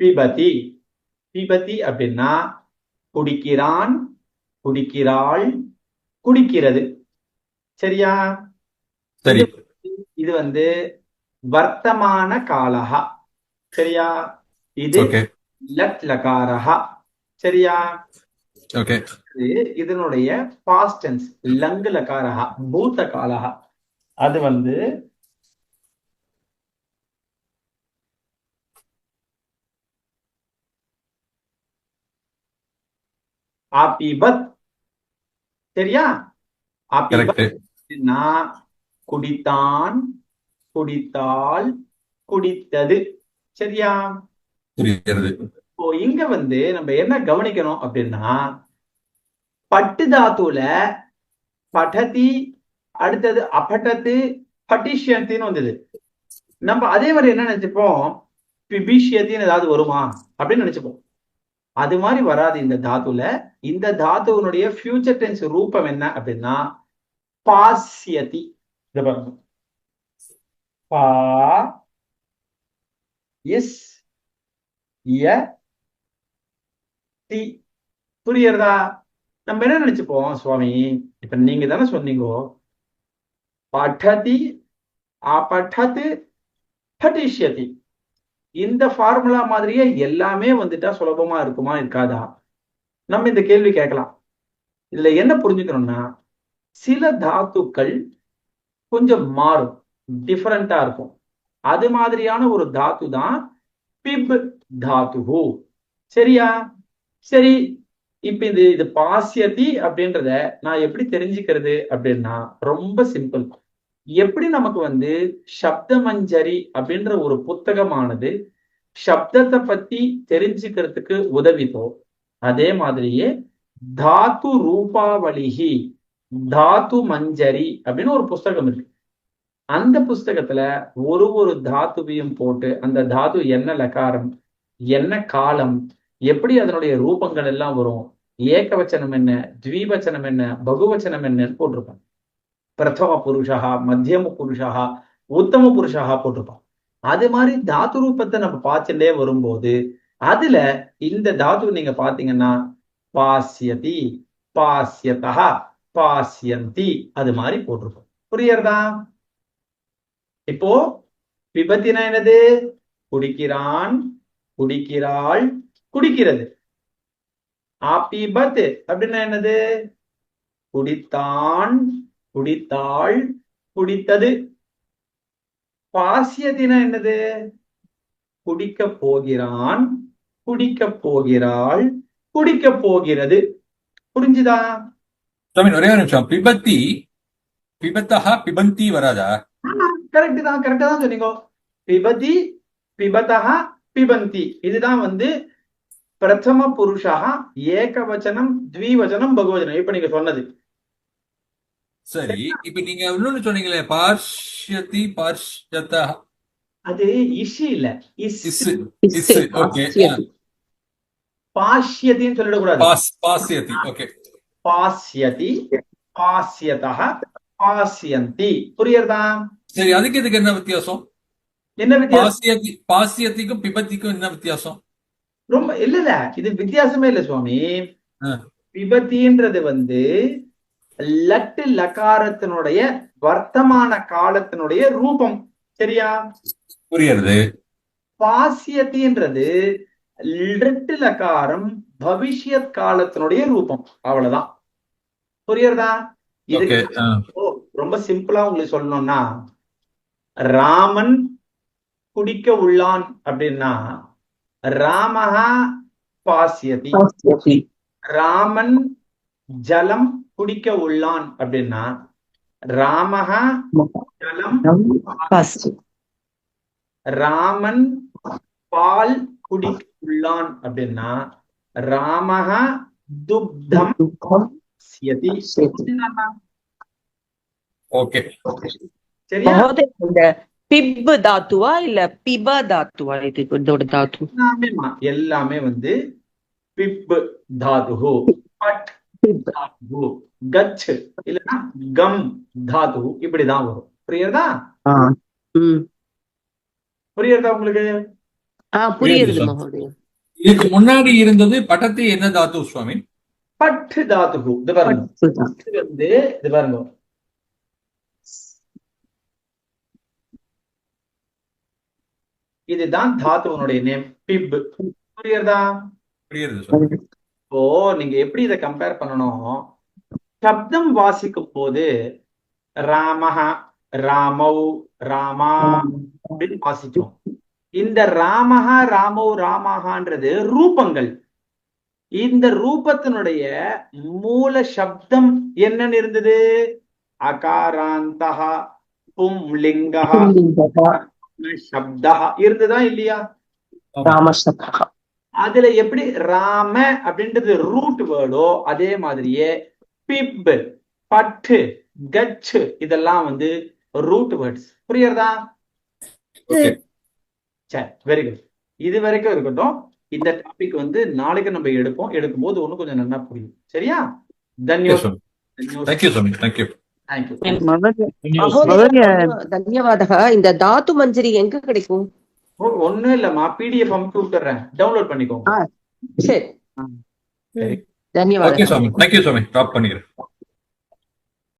பிபதி. பிபதி அப்படின்னா குடிக்கிறான் குடிக்கிறாள் குடிக்கிறது. சரியா? சரி. இது வந்து வர்த்தமான காலஹா. சரியா? இது லட் லகாரஹா. சரியா? இதனுடைய பாஸ்ட் டென்ஸ் லங்கு லகாரஹா. பூத காலஹா. அது வந்து ஆபிபத். சரியா? ஆபிபத் கரெக்ட் நான் குடித்தான் குடித்தாள் குடித்தது. சரியா? இப்போ இங்க வந்து நம்ம என்ன கவனிக்கணும் அப்படின்னா பட்டு தாத்துல படதி அடுத்தது அபட்டத்து பட்டிஷ்யத்தின்னு வந்தது. நம்ம அதே மாதிரி என்ன நினைச்சுப்போம்? பிபிஷ்யத்தின்னு ஏதாவது வருமா? அப்படின்னு நினைச்சுப்போம். அது மாதிரி வராது இந்த தாதுல. இந்த தாதுவனுடைய ஃபியூச்சர் டென்ஸ் ரூபம் என்ன அப்படின்னா பாசியதி. இத புரியறதா நம்ம என்ன நினைச்சுப்போம் சுவாமி? இப்ப நீங்க தானே சொன்னீங்க. படதி அபட்டது பட்டிஷ்யதி. இந்த ஃபார்முலா மாதிரியே எல்லாமே வந்துட்டா சுலபமா இருக்குமா இருக்காதா? நம்ம இந்த கேள்வி கேட்கலாம். இதுல என்ன புரிஞ்சுக்கணும்னா சில தாத்துக்கள் கொஞ்சம் மாறும் டிஃபரெண்டா இருக்கும். அது மாதிரியான ஒரு தாத்து தான் பிப் தாத்து சரியா? சரி இப்ப இது இது பாசியதி அப்படின்றத நான் எப்படி தெரிஞ்சுக்கிறது அப்படின்னா ரொம்ப சிம்பிள் எப்படி நமக்கு வந்து சப்தமஞ்சரி அப்படின்ற ஒரு புத்தகமானது சப்தத்தை பத்தி தெரிஞ்சுக்கிறதுக்கு உதவிதோ அதே மாதிரியே தாத்து ரூபாவளிகி தாத்து மஞ்சரி அப்படின்னு ஒரு புஸ்தகம் இருக்கு. அந்த புஸ்தகத்துல ஒரு ஒரு தாத்துவையும் போட்டு அந்த தாத்து என்ன லகாரம் என்ன காலம் எப்படி அதனுடைய ரூபங்கள் எல்லாம் வரும் ஏகவச்சனம் என்ன த்வீவச்சனம் என்ன பகுவச்சனம் என்னன்னு போட்டிருப்பாங்க. பிரதம புருஷா மத்தியம புருஷா உத்தம புருஷா போட்டிருப்பான் அது மாதிரி தாத்து ரூபத்தை நம்ம பார்த்துட்டே வரும்போது அதுல இந்த தாத்து நீங்க பாத்தீங்கன்னா பாஸ்யதி பாஸ்யதா பாஸ்யந்தி அது மாதிரி போட்டிருப்போம் புரியறதா இப்போ விபத்தினா என்னது? குடிக்கிறான் குடிக்கிறாள் குடிக்கிறது. ஆபிபத் அப்படின்னா என்னது? குடித்தான் குடித்தாள் குடித்தது. பாசியத்தினா என்னது? குடிக்க போகிறான் குடிக்க போகிறாள் குடிக்க போகிறது. புரிஞ்சுதா? சுவாமி ஒரே ஒரு நிமிஷம். பிபத்தி பிபத்தா பிபந்தி வராதா? கரெக்ட் தான் கரெக்டா தான் சொன்னீங்க. பிபதி பிபதா பிபந்தி. இதுதான் வந்து பிரதம புருஷா ஏகவச்சனம் த்விவச்சனம் பகுவச்சனம். இப்ப நீங்க சொன்னது. சரி இப்ப நீங்க இன்னொன்னு சொன்னீங்களே பார்ஷ்யதி பார்ஷ்யதா. அது இஷி இல்ல இஸ் ஓகே. பாஷ்யத்தின்னு சொல்லிடக்கூடாது பாஸ் பாஸ்யதி ஓகே. பாஸ்யதி பாஸ்யதா பாஸ்யந்தி புரியுறதா சரி அதுக்கு இதுக்கு என்ன வித்தியாசம்? என்ன வித்தியாசம்? பாசியதி பாசியத்திக்கும் பிபத்திக்கும் என்ன வித்தியாசம்? ரொம்ப இல்ல இல்ல இது வித்தியாசமே இல்ல சுவாமி. ஆ. விபத்தின்றது வந்து லட்டு லகாரத்தினுடைய வர்த்தமான காலத்தினுடைய ரூபம். சரியா? புரியுறது பாசியத்தின்றது லிட்டு லகாரம் பவிஷ்யத் காலத்தினுடைய ரூபம். அவ்வளவுதான். புரியுறதா இதுக்கு ரொம்ப சிம்பிளா உங்களுக்கு சொல்லணும்னா ராமன் குடிக்க உள்ளான் அப்படின்னா ராமஹா பாசியதி. ராமன் ஜலம் குடிக்க உள்ளான் அப்படின்னா ராமஹா ராமன் பால் குடிக்க உள்ளான் அப்படின்னா ராமஹா துப்தம் ஓகே சரியா? பிப்பு தாத்துவா இல்ல பிப தாத்துவா? இது இதோட தாத்து. எல்லாமே வந்து பிப்பு தாது பட் தாது கச் இல்லைன்னா கம் தாது இப்படிதான் வரும் புரியுறதா புரியுறதா உங்களுக்கு புரியுது இதுக்கு முன்னாடி இருந்தது பட்டத்தி என்ன தாத்து சுவாமி பட் தாத்துகு இது பாருங்க இது வந்து இது பாருங்க இதுதான் தாத்துவனுடைய நேம் பிப் புரியுறதா புரியுது சுவாமி இப்போ நீங்க எப்படி இதை கம்பேர் பண்ணணும்? சப்தம் வாசிக்கும் போது ராமஹ ராமௌ ராமா அப்படின்னு வாசிச்சோம் இந்த ராமஹ ராமௌ ராமஹான்றது ரூபங்கள். இந்த ரூபத்தினுடைய மூல சப்தம் என்னன்னு இருந்தது? அகாராந்தஹ பும்லிங்கஹ சப்தஹ. இருந்ததா இல்லையா? ராமசப்தா அதுல எப்படி ராம அப்படின்றது ரூட் வேர்டோ அதே மாதிரியே பிப் பட்டு கச்சு இதெல்லாம் வந்து ரூட் வேர்ட்ஸ் புரியுறதா ஓகே சரி வெரி குட் இது வரைக்கும் இருக்கட்டும் இந்த டாபிக் வந்து நாளைக்கு நம்ம எடுப்போம் எடுக்கும்போது ஒண்ணு கொஞ்சம் நல்லா புரியும் சரியா தன்யோ சுவாமி தேங்க்யூ சுவாமி தேங்க்யூ தேங்க்யூ மகோதய தன்யவாதः இந்த தாத்து மஞ்சரி எங்க கிடைக்கும் ஒண்ணும் இல்லம்மா பிடிஎஃப் அமுச்சு விட்டுறேன் டவுன்லோட் பண்ணிக்கோங்க சரி. தன்யவாதம். ஓகே சுவாமி. தேங்க்யூ சுவாமி. ட்ராப் பண்ணிடுறேன்